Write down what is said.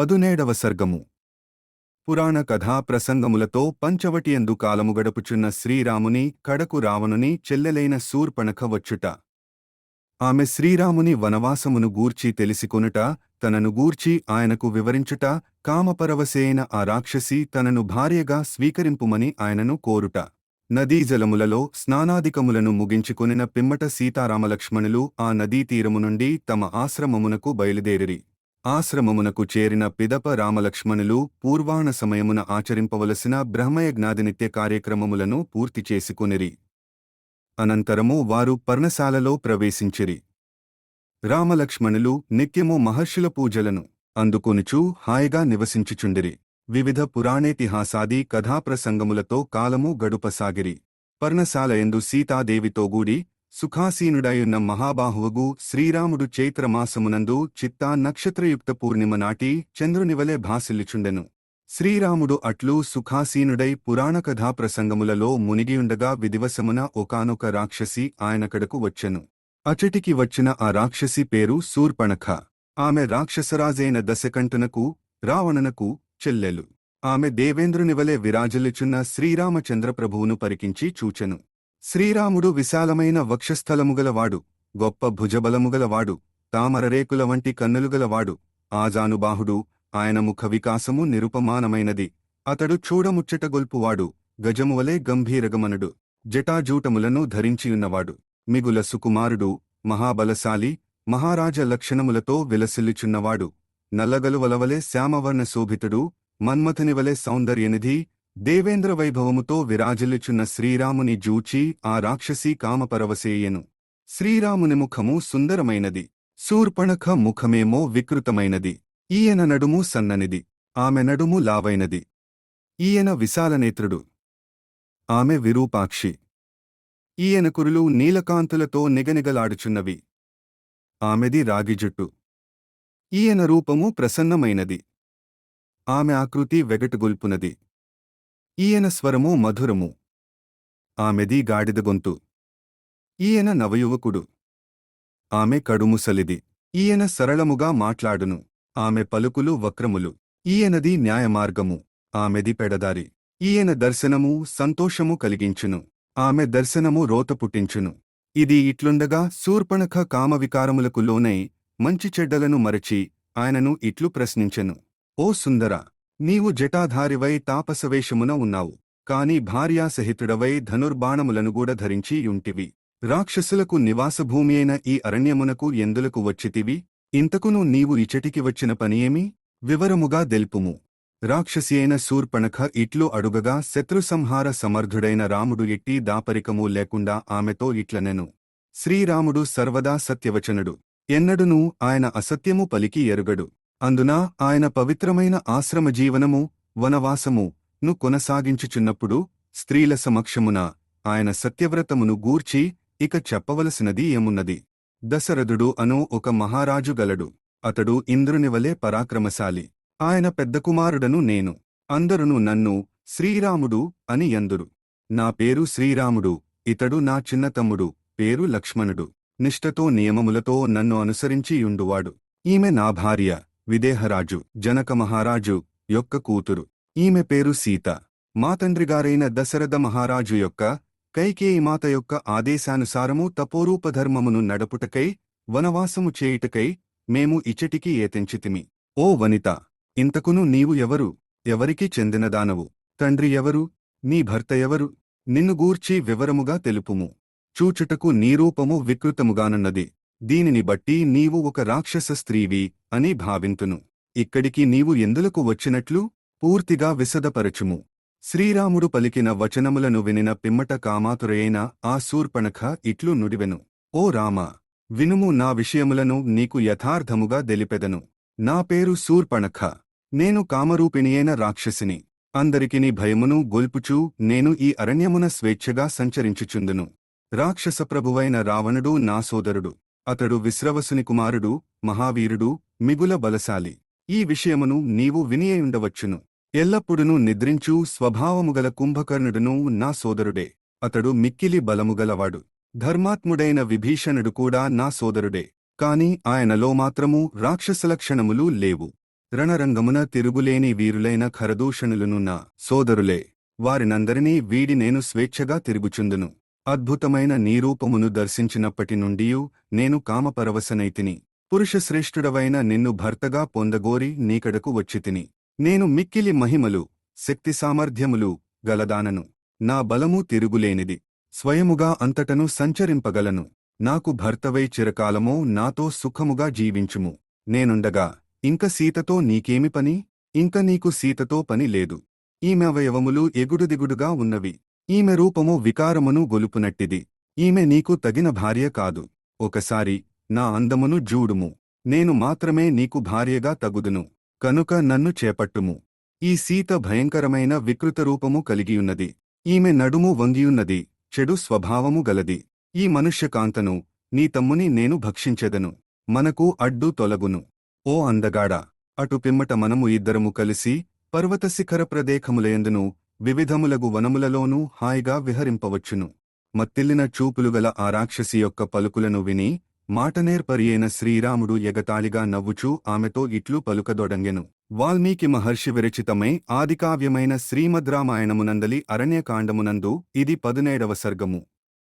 పదునేడవ సర్గము. పురాణ కథా ప్రసంగములతో పంచవటియందు కాలము గడుపుచున్న శ్రీరాముని కడకు రావణుని చెల్లెలైన శూర్పణఖ వచ్చుట. ఆమె శ్రీరాముని వనవాసమును గూర్చి తెలిసికొనుట తనను గూర్చి ఆయనకు వివరించుట కామపరవశైన ఆ రాక్షసి తనను భార్యగా స్వీకరింపుమని ఆయనను కోరుట. నదీజలములలో స్నానాదికములను ముగించుకొనిన పిమ్మట సీతారామలక్ష్మణులు ఆ నదీతీరము నుండి తమ ఆశ్రమమునకు బయలుదేరిరి. ఆశ్రమమునకు చేరిన పిదప రామలక్ష్మణులు పూర్వాణ సమయమున ఆచరింపవలసిన బ్రహ్మయజ్ఞాది నిత్య కార్యక్రమములను పూర్తి చేసుకొనిరి. అనంతరము వారు పర్ణశాలలో ప్రవేశించిరి. రామలక్ష్మణులు నిత్యము మహర్షుల పూజలను అందుకొనుచూ హాయిగా నివసించుచుండిరి. వివిధ పురాణేతిహాసాది కథాప్రసంగములతో కాలము గడుపసాగిరి. పర్ణశాలయందు సీతాదేవితోగూడి సుఖాసీనుడయున్న మహాబాహువుగు శ్రీరాముడు చైత్రమాసమునందు చిత్తా నక్షత్రయుక్త పూర్ణిమ నాటి చంద్రునివలె భాసిల్లిచుండెను. శ్రీరాముడు అట్లు సుఖాసీనుడై పురాణకథా ప్రసంగములలో మునిగియుండగా విదివసమున ఒకానొక రాక్షసి ఆయనకడకు వచ్చెను. అచటికి వచ్చిన ఆ రాక్షసి పేరు శూర్పణఖ. ఆమె రాక్షసరాజైన దశకంఠనకు రావణనకు చెల్లెలు. ఆమె దేవేంద్రునివలె విరాజిల్లుచున్న శ్రీరామచంద్రప్రభువును పరికించి చూచెను. శ్రీరాముడు విశాలమైన వక్షస్థలముగలవాడు గొప్ప భుజబలముగలవాడు తామరరేకుల వంటి కన్నులుగలవాడు ఆజానుబాహుడు ఆయన ముఖ వికాసము నిరుపమానమైనది. అతడు చూడముచ్చటగొల్పువాడు గజమువలే గంభీరగమనుడు జటాజూటములను ధరించియున్నవాడు. మిగుల సుకుమారుడు మహాబలశాలి మహారాజ లక్షణములతో విలసిల్లుచున్నవాడు. నల్లగలువలవలే శ్యామవర్ణ శోభితుడు మన్మథనివలే సౌందర్యనిధి దేవేంద్ర వైభవముతో విరాజిల్లుచున్న శ్రీరాముని జూచి ఆ రాక్షసీ కామపరవశేయెను. శ్రీరాముని ముఖము సుందరమైనది. శూర్పణఖ ముఖమేమో వికృతమైనది. ఈయన నడుము సన్ననిది. ఆమె నడుము లావైనది. ఈయన విశాలనేత్రుడు. ఆమె విరూపాక్షి. ఈయన కురులు నీలకాంతులతో నిగనిగలాడుచున్నవి. ఆమెది రాగిజుట్టు ఈయన రూపము ప్రసన్నమైనది. ఆమె ఆకృతి వెగటుగొల్పునది. ఈయన స్వరము మధురము. ఆమెది గాడిద గొంతు. ఈయన నవయువకుడు. ఆమె కడుముసలిది ఈయన సరళముగా మాట్లాడును. ఆమె పలుకులు వక్రములు. ఈయనది న్యాయమార్గము. ఆమెది పెడదారి. ఈయన దర్శనము సంతోషము కలిగించును. ఆమె దర్శనము రోత పుట్టించును. ఇది ఇట్లుండగా శూర్పణఖ కామవికారములకు లోనై మంచి చెడ్డలను మరచి ఆయనను ఇట్లు ప్రశ్నించెను. ఓ సుందర! నీవు జటాధారివై తాపసవేషమున ఉన్నావు కాని భార్యాసహితుడవై ధనుర్బాణములను గూడ ధరించి యుంటివి. రాక్షసులకు నివాసభూమియైన ఈ అరణ్యమునకు ఎందులకు వచ్చితివి? ఇంతకును నీవు ఇచటికి వచ్చిన పనియేమి? వివరముగా దెల్పుము. రాక్షసియైన శూర్పణఖ ఇట్లు అడుగగా శత్రుసంహార సమర్థుడైన రాముడు ఎట్టి దాపరికము లేకుండా ఆమెతో ఇట్లనెను. శ్రీరాముడు సర్వదా సత్యవచనుడు. ఎన్నడునూ ఆయన అసత్యము పలికి ఎరుగడు. అందున ఆయన పవిత్రమైన ఆశ్రమ జీవనము వనవాసము ను కొనసాగించుచున్నప్పుడు స్త్రీల సమక్షమున ఆయన సత్యవ్రతమును గూర్చి ఇక చెప్పవలసినది ఏమున్నది? దశరథుడు అను ఒక మహారాజు గలడు. అతడు ఇంద్రునివలే పరాక్రమశాలి. ఆయన పెద్ద కుమారుడను నేను. అందరును నన్ను శ్రీరాముడు అని ఎందురు నా పేరు శ్రీరాముడు ఇతడు నా చిన్నతమ్ముడు పేరు లక్ష్మణుడు. నిష్ఠతో నియమములతో నన్ను అనుసరించి యుండువాడు ఈమె నా భార్య. విదేహరాజు జనక మహారాజు యొక్క కూతురు. ఈమె పేరు సీత. మా తండ్రిగారైన దశరథ మహారాజు యొక్క కైకేయి మాత యొక్క ఆదేశానుసారము తపోరూపధర్మమును నడపుటకై వనవాసము చేయుటకై మేము ఇచ్చటికి ఏతెంచితిమి. ఓ వనిత ఇంతకును నీవు ఎవరు? ఎవరికి చెందినదానవు? తండ్రి ఎవరు? నీ భర్త ఎవరు? నిన్ను గూర్చి వివరముగా తెలుపుము. చూచుటకు నీరూపము వికృతముగానున్నది. దీనిని బట్టి నీవు ఒక రాక్షస స్త్రీవి అని భావింతును. ఇక్కడికి నీవు ఎందులకు వచ్చినట్లు? పూర్తిగా విశదపరచుము. శ్రీరాముడు పలికిన వచనములను వినిన పిమ్మట కామాతురయైన ఆ శూర్పణఖ ఇట్లు నుడివెను. ఓ రామ వినుము నా విషయములను నీకు యథార్థముగా దెలిపెదను నా పేరు శూర్పణఖ. నేను కామరూపిణియైన రాక్షసిని. అందరికిని భయమును గొల్పుచూ నేను ఈ అరణ్యమున స్వేచ్ఛగా సంచరించుచుందును. రాక్షస ప్రభువైన రావణుడు నా సోదరుడు. అతడు విశ్రవసుని కుమారుడు మహావీరుడు మిగుల బలశాలి. ఈ విషయమును నీవు వినియయుండవచ్చును. ఎల్లప్పుడునూ నిద్రించు స్వభావముగల కుంభకర్ణుడును నా సోదరుడే. అతడు మిక్కిలి బలముగలవాడు. ధర్మాత్ముడైన విభీషణుడు కూడా నా సోదరుడే. కాని ఆయనలో మాత్రము రాక్షసలక్షణములు లేవు. రణరంగమున తిరుగులేని వీరులైన ఖరదూషణులునున్న సోదరులే. వారినందరినీ వీడి నేను స్వేచ్ఛగా తిరుగుచుందును. అద్భుతమైన నీరూపమును దర్శించినప్పటి నుండియూ నేను కామపరవశనైతిని. పురుషశ్రేష్ఠుడవైన నిన్ను భర్తగా పొందగోరి నీకడకు వచ్చితిని. నేను మిక్కిలి మహిమలు శక్తి సామర్థ్యములు గలదానను. నా బలము తిరుగులేనిది. స్వయముగా అంతటను సంచరింపగలను. నాకు భర్తవై చిరకాలమో నాతో సుఖముగా జీవించుము. నేనుండగా ఇంక సీతతో నీకేమి పని? ఇంక నీకు సీతతో పని లేదు. ఈమె అవయవములు ఎగుడుదిగుడుగా ఉన్నవి. ఈమె రూపము వికారమును గొలుపునట్టిది. ఈమె నీకు తగిన భార్య కాదు. ఒకసారి నా అందమును జూడుము. నేను మాత్రమే నీకు భార్యగా తగుదును. కనుక నన్ను చేపట్టుము. ఈ సీత భయంకరమైన వికృత రూపము కలిగియున్నది. ఈమె నడుము వంగియున్నది. చెడు స్వభావము గలది. ఈ మనుష్యకాంతను నీ తమ్ముని నేను భక్షించెదను. మనకు అడ్డు తొలగును. ఓ అందగాడా! అటు పిమ్మట మనము ఇద్దరము కలిసి పర్వత శిఖర ప్రదేశములయందును వివిధములగు వనములలోనూ హాయిగా విహరింపవచ్చును. మత్తిల్లిన చూపులుగల ఆ రాక్షసి యొక్క పలుకులను విని మాటనేర్పరియైన శ్రీరాముడు ఎగతాళిగా నవ్వుచూ ఆమెతో ఇట్లు పలుకదొడంగెను. వాల్మీకి మహర్షి విరచితమై ఆదికావ్యమైన శ్రీమద్రామాయణమునందలి అరణ్యకాండమునందు ఇది పదునేడవ సర్గము.